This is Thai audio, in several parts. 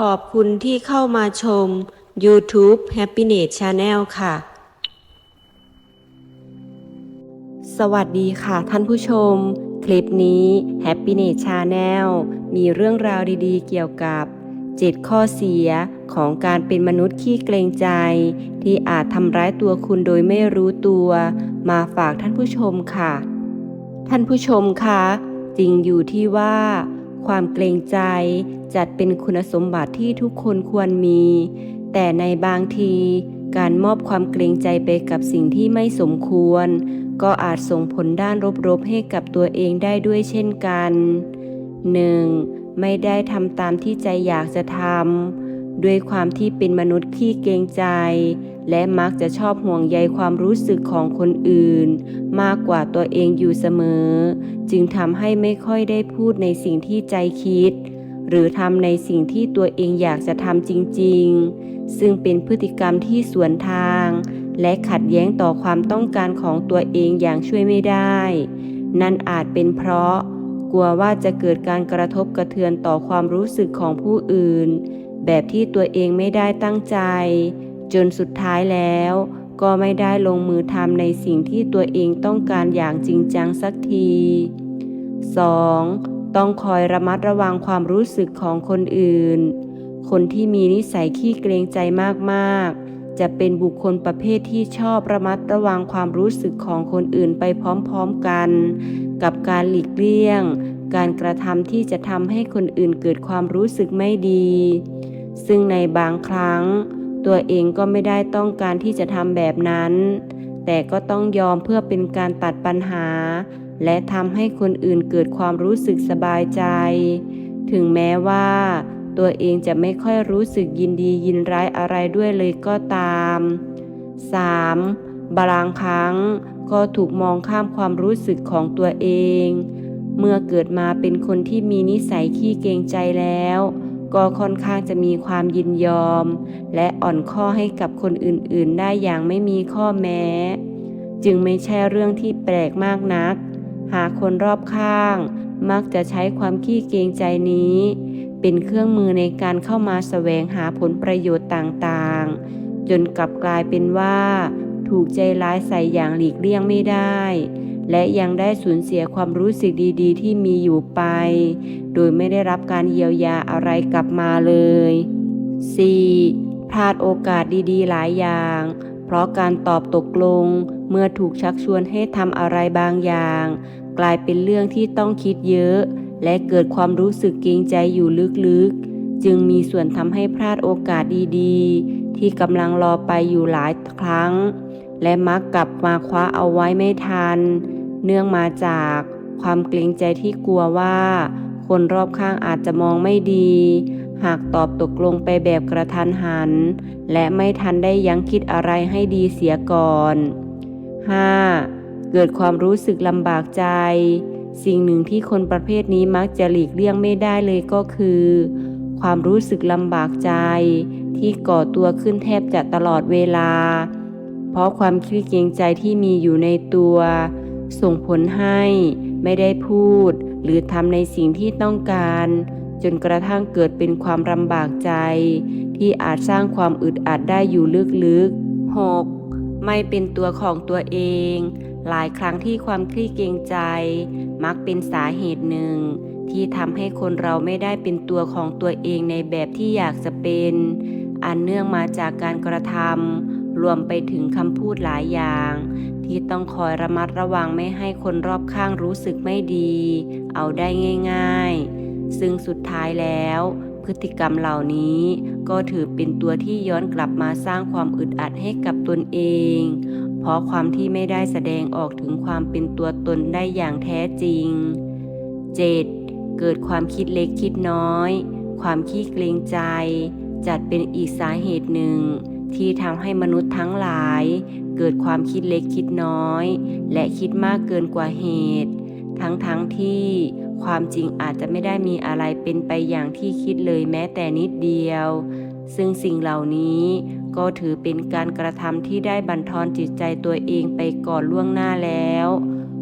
ขอบคุณที่เข้ามาชม YouTube Happiness Channel ค่ะ สวัสดีค่ะท่านผู้ชม คลิปนี้ Happiness Channel มีเรื่องราวดีๆ เกี่ยวกับ 7 ข้อเสียของการเป็นมนุษย์ขี้เกรงใจ ที่อาจทำร้ายตัวคุณโดยไม่รู้ตัว มาฝากท่านผู้ชมค่ะ ท่านผู้ชมคะจริงอยู่ที่ว่า ความเกรงใจจัดเป็นคุณสมบัติที่ทุกคนควรมี แต่ในบางทีการมอบความเกรงใจไปกับสิ่งที่ไม่สมควร ก็อาจส่งผลด้านลบๆให้กับตัวเองได้ด้วยเช่นกัน 1. ไม่ได้ทำตามที่ใจอยากจะทำด้วยความที่เป็นมนุษย์ขี้เกรงใจ และมักจะชอบห่วงใยความรู้สึกของคนอื่น มากกว่าตัวเองอยู่เสมอ จึงทำให้ไม่ค่อยได้พูดในสิ่งที่ใจคิด หรือทำในสิ่งที่ตัวเองอยากจะทำจริง ๆ ซึ่งเป็นพฤติกรรมที่สวนทาง และขัดแย้งต่อความต้องการของตัวเองอย่างช่วยไม่ได้ นั่นอาจเป็นเพราะ กลัวว่าจะเกิดการกระทบกระเทือนต่อความรู้สึกของผู้อื่น แบบที่ตัวเองไม่ได้ตั้งใจ จนสุดท้ายแล้ว ก็ไม่ได้ลงมือทำในสิ่งที่ตัวเองต้องการอย่างจริงจังสักที 2. ต้องคอยระมัดระวังความรู้สึกของคนอื่น คนที่มีนิสัยขี้เกรงใจมากๆ จะเป็นบุคคลประเภทที่ชอบระมัดระวังความรู้สึกของคนอื่นไปพร้อมๆกัน กับการหลีกเลี่ยง การกระทำที่จะทำให้คนอื่นเกิดความรู้สึกไม่ดี ซึ่งในบางครั้ง ตัวเองก็ไม่ได้ต้องการที่จะทำแบบนั้น แต่ก็ต้องยอมเพื่อเป็นการตัดปัญหา และทำให้คนอื่นเกิดความรู้สึกสบายใจ ถึงแม้ว่าตัวเองจะไม่ค่อยรู้สึกยินดียินร้ายอะไรด้วยเลยก็ตาม 3. บางครั้งก็ถูกมองข้ามความรู้สึกของตัวเอง เมื่อเกิดมาเป็นคนที่มีนิสัยขี้เกรงใจแล้ว ก็ค่อนข้างจะมีความยินยอม และอ่อนข้อให้กับคนอื่นๆ ได้อย่างไม่มีข้อแม้ จึงไม่ใช่เรื่องที่แปลกมากนัก หากคนรอบข้าง มักจะใช้ความขี้เกรงใจนี้ เป็นเครื่องมือในการเข้ามาแสวงหาผลประโยชน์ต่างๆ จนกลับกลายเป็นว่า ถูกใจร้ายใส่อย่างหลีกเลี่ยงไม่ได้ และยังได้สูญเสียความรู้สึกดีๆ ที่มีอยู่ไป โดยไม่ได้รับการเยียวยาอะไรกลับมาเลย 4. พลาดโอกาสดีๆ หลายอย่าง เพราะการตอบตกลง เมื่อถูกชักชวนให้ทำอะไรบางอย่าง กลายเป็นเรื่องที่ต้องคิดเยอะ และเกิดความรู้สึกเกรงใจอยู่ลึกๆ จึงมีส่วนทำให้พลาดโอกาสดีๆ ที่กำลังรอไปอยู่หลายครั้งและมักกลับมาคว้าเอาไว้ไม่ทัน เนื่องมาจากความเกรงใจที่กลัวว่า คนรอบข้างอาจจะมองไม่ดี หากตอบตกลงไปแบบกระทันหัน และไม่ทันได้ยังคิดอะไรให้ดีเสียก่อน 5. เกิดความรู้สึกลำบากใจ สิ่งหนึ่งที่คนประเภทนี้มักจะหลีกเลี่ยงไม่ได้เลยก็คือ ความรู้สึกลำบากใจ ที่ก่อตัวขึ้นแทบจะตลอดเวลา เพราะความขี้เกรงใจที่มีอยู่ในตัว ส่งผลให้ไม่ได้พูด หรือทำในสิ่งที่ต้องการ จนกระทั่งเกิดเป็นความลำบากใจ ที่อาจสร้างความอึดอัดได้อยู่ลึกๆ 6. ไม่เป็นตัวของตัวเอง หลายครั้งที่ความคลี่เกรงใจ มักเป็นสาเหตุหนึ่ง ที่ทำให้คนเราไม่ได้เป็นตัวของตัวเองในแบบที่อยากจะเป็น อันเนื่องมาจากการกระทำ รวมไปถึงคำพูดหลายอย่าง ที่ต้องคอยระมัดระวังไม่ให้คนรอบข้างรู้สึกไม่ดี เอาได้ง่ายๆ ซึ่งสุดท้ายแล้ว พฤติกรรมเหล่านี้ ก็ถือเป็นตัวที่ย้อนกลับมาสร้างความอึดอัดให้กับตนเอง เพราะความที่ไม่ได้แสดงออกถึงความเป็นตัวตนได้อย่างแท้จริง 7. เกิดความคิดเล็กคิดน้อย ความขี้เกรงใจ จัดเป็นอีกสาเหตุหนึ่ง ที่ทำให้มนุษย์ทั้งหลาย เกิดความคิดเล็กคิดน้อย และคิดมากเกินกว่าเหตุ ทั้งๆทที่ความจริงอาจจะไม่ได้มีอะไรเป็นไปอย่างที่คิดเลยแม้แต่นิดเดียว ซึ่งสิ่งเหล่านี้ก็ถือเป็นการกระทำที่ได้บั่นทอนจิตใจตัวเองไปก่อนล่วงหน้าแล้ว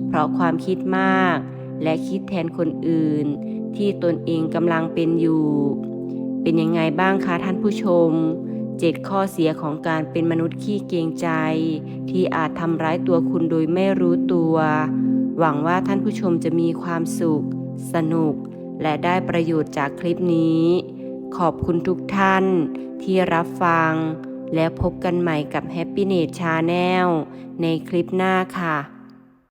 เพราะความคิดมาก และคิดแทนคนอื่น ที่ตนเองกำลังเป็นอยู่ เป็นยังไงบ้างคะท่านผู้ชม 7 ข้อเสียของการเป็นมนุษย์ขี้เกรงใจ ที่อาจทำร้ายตัวคุณโดยไม่รู้ตัว หวังว่าท่านผู้ชมจะมีความสุข สนุก และได้ประโยชน์จากคลิปนี้ ขอบคุณทุกท่านที่รับฟัง แล้วพบกันใหม่กับ Happy n e t Channel ในคลิปหน้าค่ะ